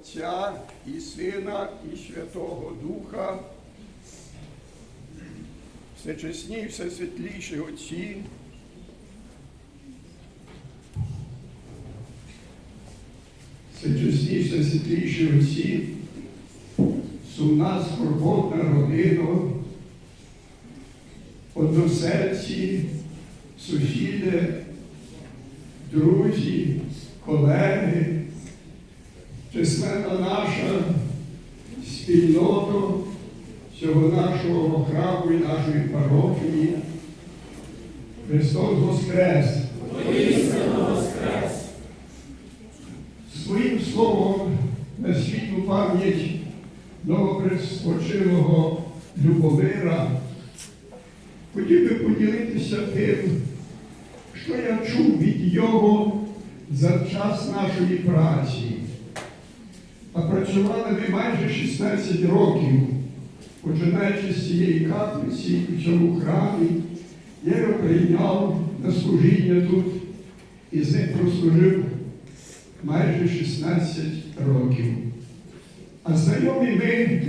Отця і Сина, і Святого Духа, всечесні, всесвітліші Отці, всечесні, всесвітліші Отці, сумна скорботна родина, односельці, сусіди, друзі, колеги, численна наша спільнота цього нашого храму і нашої парохії. Христос Воскрес! Своїм словом на світлу пам'ять новоприспочилого Любомира хотів би поділитися тим, що я чув від його за час нашої праці. А працювали ми майже 16 років, починаючи з цієї каплиці в цьому храмі, я його прийняв на служіння тут і з ним прослужив майже 16 років. А знайомі ми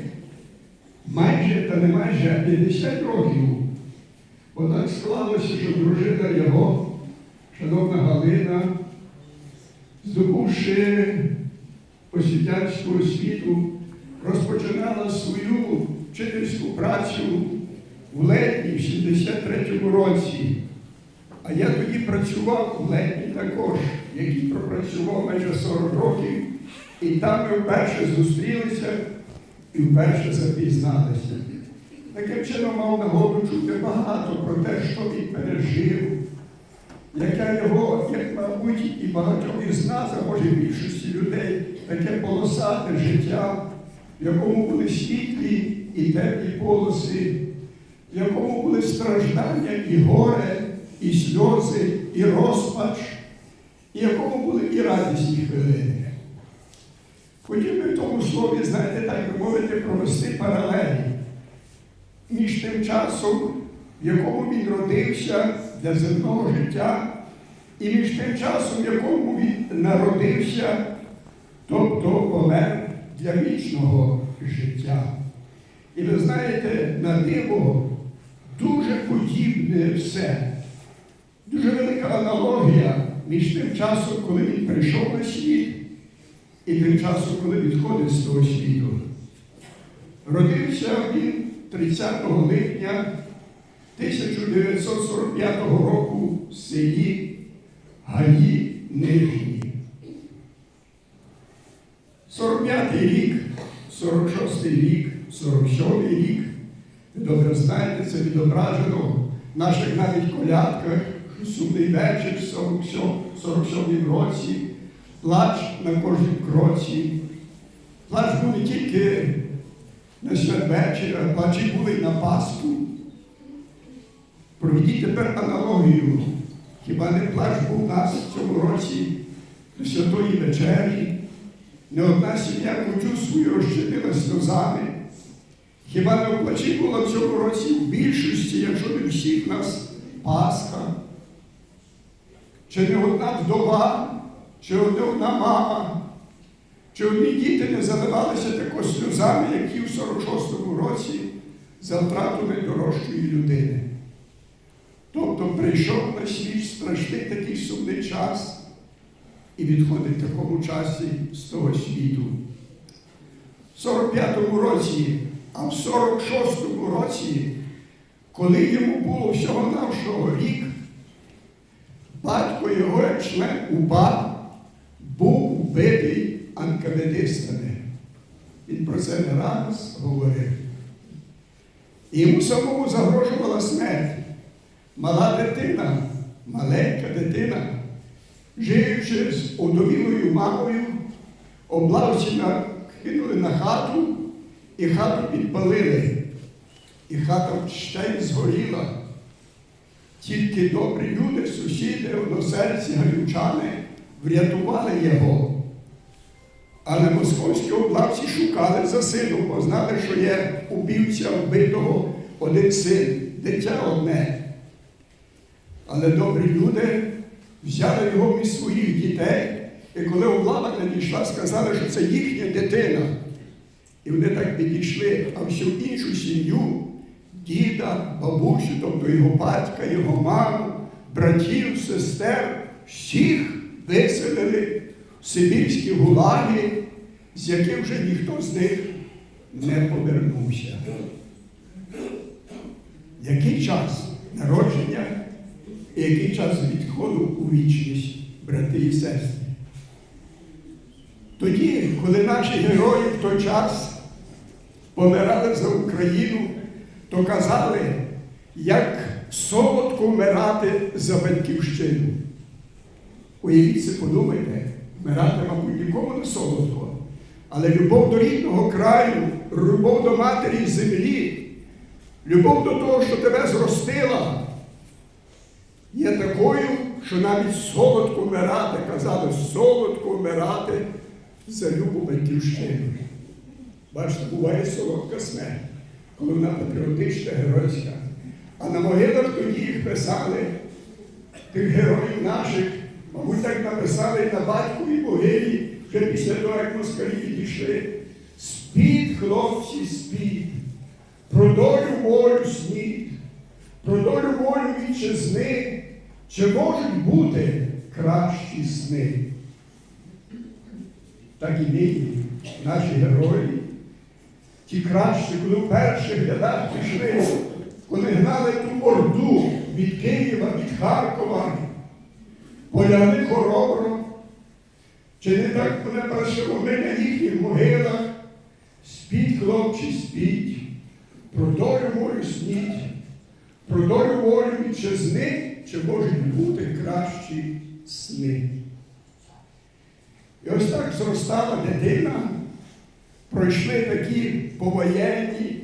майже та не майже а 50 років. Отак склалося, що дружина його, шановна Галина, здобувши освітянську освіту, розпочинала свою вчительську працю в летні в 73-му році. А я тоді працював у летні також, який пропрацював майже 40 років, і там ми вперше зустрілися і вперше запізналися. Таким чином мав нагоду чути багато про те, що він пережив, яке його, як, мабуть, і багатьох із нас, а може більшості людей, таке полосате життя, в якому були світлі і темні полоси, в якому були страждання і горе, і сльози, і розпач, і в якому були і радісні хвилини. Хотів би в тому слові, знаєте, так би мовити, провести паралелі між тим часом, в якому він родився для земного життя, і між тим часом, в якому він народився, тобто помер для вічного життя. І ви знаєте, на диво дуже подібне все, дуже велика аналогія між тим часом, коли він прийшов на світ, і тим часом, коли відходить з того світу. Родився він 30 липня 1945 року в селі Гаї Нижні. 45-й рік, 46-й рік, 47-й рік. Ви добре знаєте, це відображено в наших навіть колядках, сумний вечір в 47 році, плач на кожній кроці. Плач був не тільки на святвечір, а плачі були на Пасху. Проведіть тепер аналогію. Хіба не плач був у нас в цьому році до Святої вечері? Не одна сім'я кутю свою розчинила сльозами. Хіба не була в цьому році в більшості, якщо не всіх нас Пасха? Чи не одна вдова, чи не одна мама, чи одні діти не заливалися також сльозами, які в 46-му році за втрату найдорожчої людини? Тобто прийшов на світ страшний такий сумний час і відходить в такому часі з того світу. В 45-му році, а в 46-му році, коли йому було всього-навшого рік, батько його, як член УПА, був вбитий анкаведистами. Він про це не раз говорив. Йому самому загрожувала смерть. Мала дитина, маленька дитина, живучи з удовілою мамою, облавці кинули на хату і хату підпалили. І хата ще й згоріла. Тільки добрі люди, сусіди, односельці, галючани врятували його. Але московські облавці шукали за сином, бо знали, що є убивця вбитого один син, дитя одне. Але добрі люди взяли його між своїх дітей І коли облава надійшла, сказали, що це їхня дитина. І вони так підійшли, а всю іншу сім'ю, діда, бабусю, тобто його батька, його маму, братів, сестер, всіх виселили в сибірські гулаги, з яких вже ніхто з них не повернувся. Який час народження який час відходу у вічність, брати і сестри? Тоді, коли наші герої в той час помирали за Україну, то казали, як солодко вмирати за батьківщину. Уявіть це, подумайте, вмирати, мабуть, нікому не солодко. Але любов до рідного краю, любов до матері землі, любов до того, що тебе зростила, є такою, що навіть солодко вмирати, казали, солодко вмирати за любу батьківщину. Бачите, буває солодка смерть, коли вона патріотична, геройська. А на могилах тоді їх писали, тих героїв наших, мабуть, так написали на батьковій могилі, вже після того, як москалі відійшли. Спіть, хлопці, спіть, про долю волю сніть, про долю волю вітчизни, чи можуть бути кращі сни? Так і нині наші герої, ті кращі, коли в перших рядах пішли, коли гнали ту орду від Києва, від Харкова, полягли хоробро, чи не так вони прощавали на їхніх могилах, спіть, хлопці, спіть, про долю мою сніть, про долю волю вітчизни, чи можуть бути кращі сни. І ось так зростала дитина, пройшли такі повоєнні,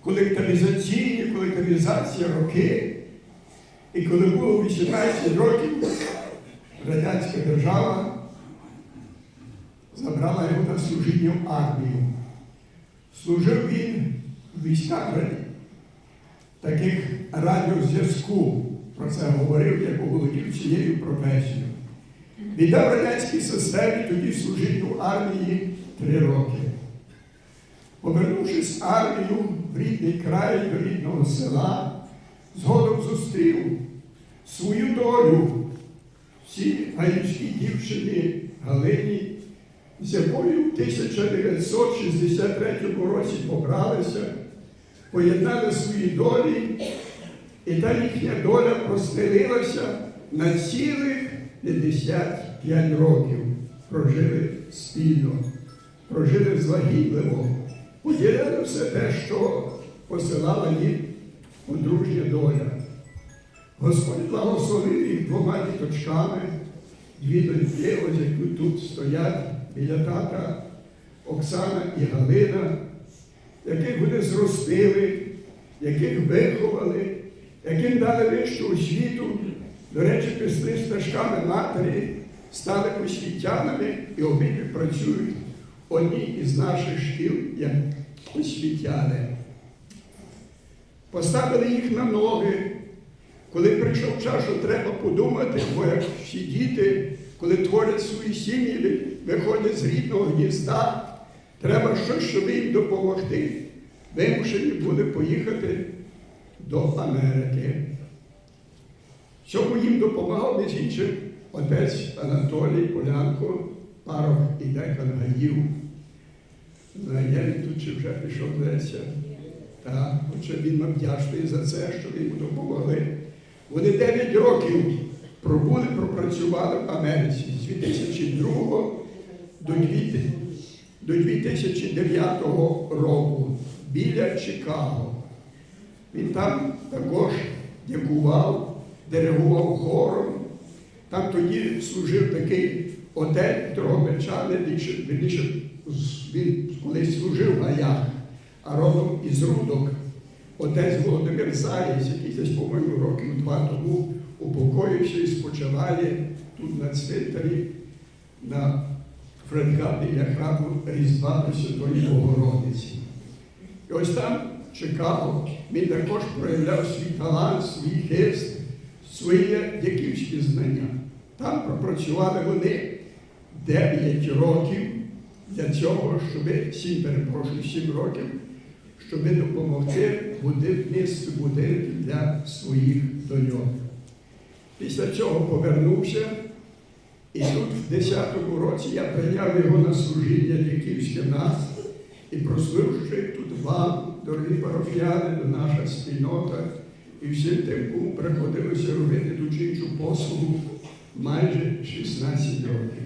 колективізаційні, колективізація роки. І коли було 18 років, радянська держава забрала його на служіння в армію. Служив він в військах таких радіозв'язку. Про це говорив, як оволодів цією професією. Віддав радянській системі, тоді служив у армії три роки. Повернувшись армію в рідний край до рідного села, згодом зустрів свою долю всій гаївській дівчині Галині, з якою в 1963 році побралися, поєднали свої долі, і та їхня доля простелилася на цілих 55 років. Прожили спільно, прожили злагідливо, поділяли все те, що посилала їм подружня доля. Господь благословив їх двома діточками, дві доньки, ось які тут стоять біля тата Оксана і Галина, яких вони зростили, яких виховали, яким дали вищу освіту, до речі, пішли стежками матері, стали освітянами і обидві працюють в одній із наших шкіл як освітяни. Поставили їх на ноги. Коли прийшов час, що треба подумати, бо як всі діти, коли творять свої сім'ї, виходять з рідного гнізда, треба щось, їм допомогти. Вимушені були поїхати до Америки. Цьому їм допомагав між іншим отець Анатолій Полянко, парох і декан Гаїв. Я тут чи вже пішов здається. Так, отже, він нам вдячний за це, що йому допомогли. Вони 9 років пробули, пропрацювали в Америці з 2002 до 2000 до 2009 року біля Чикаго. Він там також дякував, диригував хором. Там тоді служив такий отець Дрогобичани, він колись служив в гаях, а родом із Рудок. Отець Володимир Заєць, який десь, по-моєму, років два тому упокоївся і спочиває тут на цвинтарі на Франка біля храму Різдва Святої Богородиці. І ось там Чикаго він також проявляв свій талант, свій хист, свої дяківські знання. Там пропрацювали вони 9 років для цього, щоб 7, перепрошую, 7 років, щоб допомогти будівництву будинків для своїх доньок. Після цього повернувся, і тут в 10-му році я прийняв його на служіння дяківське нас і прослуживши тут вам, дорогі парафіяни, наша спільнота і всім тим, кому приходилося робити ту чи іншу послугу майже 16 років.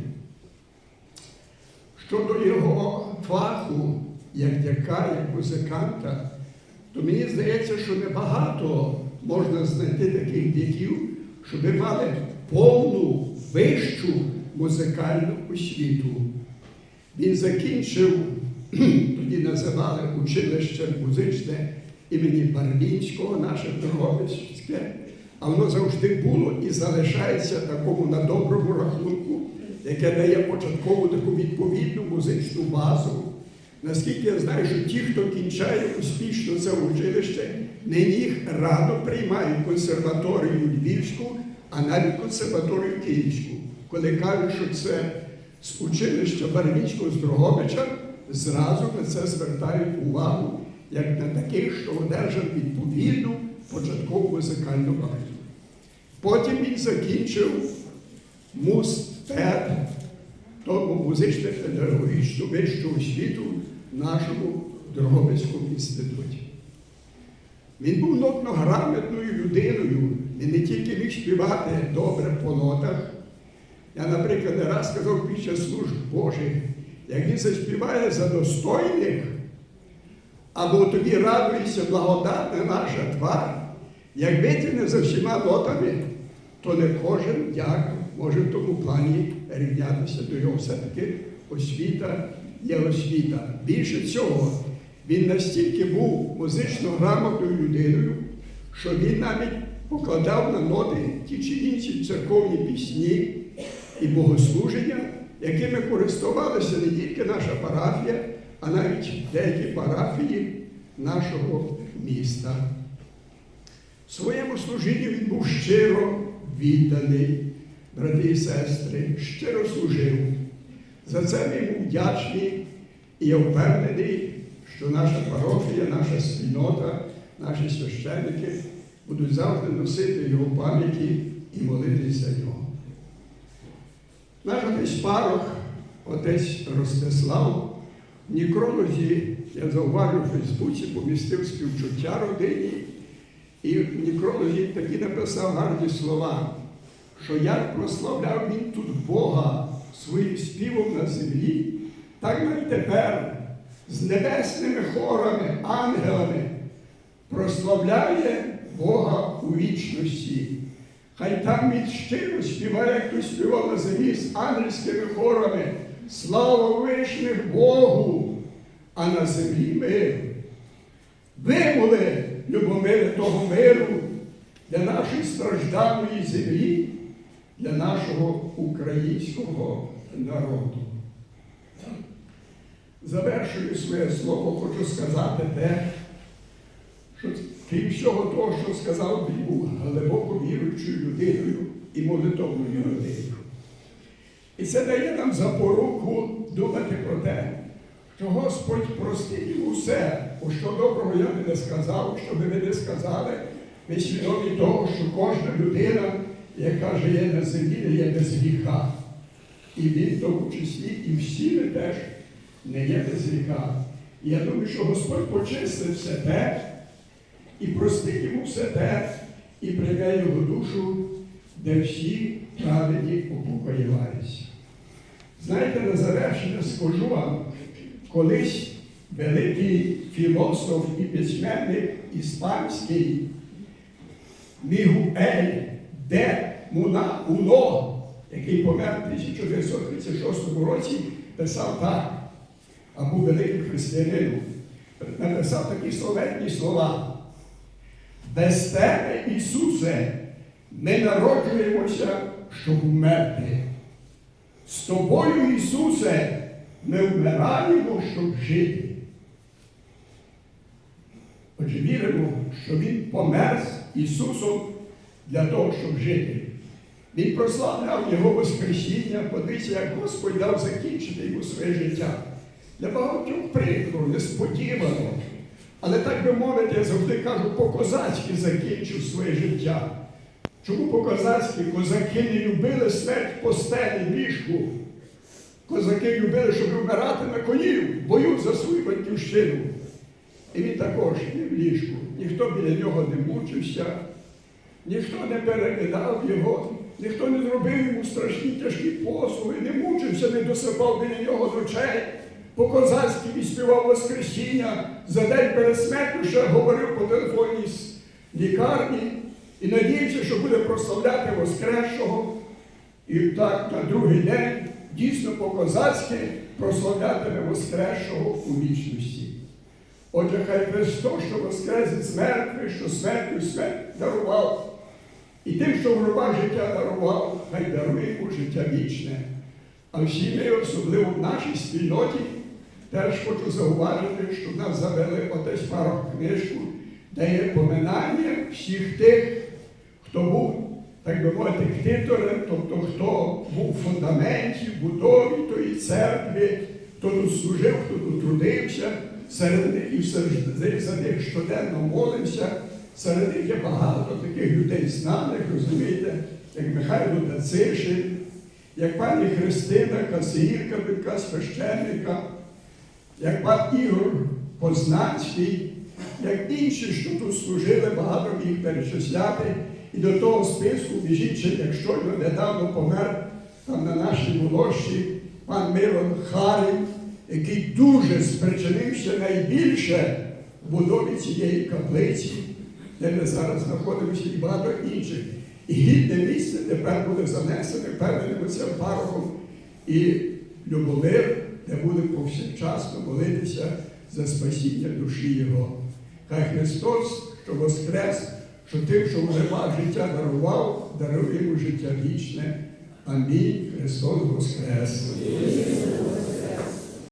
Щодо його фаху, як дяка, як музиканта, то мені здається, що небагато можна знайти таких дяків, щоб мали повну вищу музикальну освіту. Він закінчив, тоді називали училище музичне імені Барвінського, наше Дрогобицьке, а воно завжди було і залишається такому на доброму рахунку, яке дає початкову таку відповідну музичну базу. Наскільки я знаю, що ті, хто кінчає успішно це училище, нині їх радо приймають консерваторію Львівську, а навіть консерваторію Київську. Коли кажуть, що це з училища Барвінського з Дрогобича, зразу на це звертають увагу, як на таких, що одержав відповідну початкову музикальну базу. Потім він закінчив мустед, тому музичну педагогічну вищу освіту в нашому Дрогобицькому інституті. Він був нотно-грамотною людиною, він не тільки міг співати добре по нотах. Я, наприклад, не раз сказав під час служб Божих, як він заспіває за достойник, або тобі радується благодатна наша твар, як витягне за всіма нотами, то не кожен дяк може в тому плані рівнятися до його. Все-таки освіта є освіта. Більше цього, він настільки був музично грамотною людиною, що він навіть покладав на ноти ті чи інші церковні пісні і богослуження, якими користувалася не тільки наша парафія, а навіть деякі парафії нашого міста. Своєму служінні він був щиро відданий, брати і сестри, щиро служив. За це ми йому вдячні і я впевнений, що наша парафія, наша спільнота, наші священники будуть завжди носити його пам'яті і молитися нього. Наш отець парох, отець Ростислав, в Нікролозі, я зауважу в Фейсбуці, помістив співчуття родині, і в Нікролозі такі написав гарні слова, що як прославляв він тут Бога своїм співом на землі, так і тепер з небесними хорами, ангелами прославляє Бога у вічності. Хай там він щиро співає, хтось співав на землі з ангельськими хорами. Слава вишних Богу, а на землі мир. Вимоли, любомири того миру для нашої стражданої землі, для нашого українського народу. Завершую своє слово, хочу сказати те, крім всього того, що сказав, він був глибоко віруючою людиною і молитовною людиною. І це дає нам запоруку думати про те, що Господь простить все, у що доброго я би не сказав, що би ви не сказали, ми свідомі того, що кожна людина, яка живе на землі, є без гріха. І він в тому числі, і всі ми теж не є без гріха. Я думаю, що Господь почистив все те і простить йому все те, і прийме його душу, де всі праведні упокоювалися. Знаєте, на завершення скажу вам, колись великий філософ і письменник іспанський Мігуель де Муна Уло, який помер в 1936 році, писав так, а був великим християнином, написав такі словетні слова. Без тебе, Ісусе, ми народжуємося, щоб вмерти. З тобою, Ісусе, ми вмираємо, щоб жити. Отже, віримо, що Він помер з Ісусом для того, щоб жити. Він прославляв Його Воскресіння, подивіться, як Господь дав закінчити йому своє життя. Для багатьох прикро, несподівано. Але так би мовити, я завжди кажу, по-козацьки закінчив своє життя. Чому по-козацьки козаки не любили смерть постелі, ліжку? Козаки любили, щоб вмирати на коні, в бою за свою батьківщину. І він також не в ліжку. Ніхто біля нього не мучився, ніхто не перекидав його, ніхто не зробив йому страшні тяжкі послуги, не мучився, не досипав біля нього ночей. По-козацьки він співав Воскресіння, за день перед смертю ще говорив по телефоні з лікарні і надіявся, що буде прославляти Воскресшого. І так на другий день дійсно по-козацьки прославлятиме Воскресшого у вічності. Отже, хай Христос, що воскрес із що смертю смерть дарував, і тим, що в життя дарував, хай дарує йому життя вічне. А всі ми, особливо в нашій спільноті, теж хочу зауважити, що в нас завели отець парох книжку, де є поминання всіх тих, хто був, так би мовити, ктитором, тобто хто був в фундаменті, будові тої церкви, хто тут служив, хто тут трудився, серед них і серед за них щоденно молимося. Серед них є багато таких людей знаних, розумієте, як Михайло Дацишин, як пані Христина, касирка, священника, як пан Ігор Познанський, як інші, що тут служили, багато їх перечисляти. І до того списку біжить, ще, як щойно недавно помер там на нашій волощі пан Мирон Харів, який дуже спричинився найбільше в будові цієї каплиці, де ми зараз знаходимося, і багато інших. І гідне місце тепер буде занесене певним оцим парохом і любовир, де буде повсякчасно молитися за спасіння душі Його. Хай Христос, що воскрес, що тим, що мав життя дарував, дарує йому життя вічне. Амінь. Христос воскрес!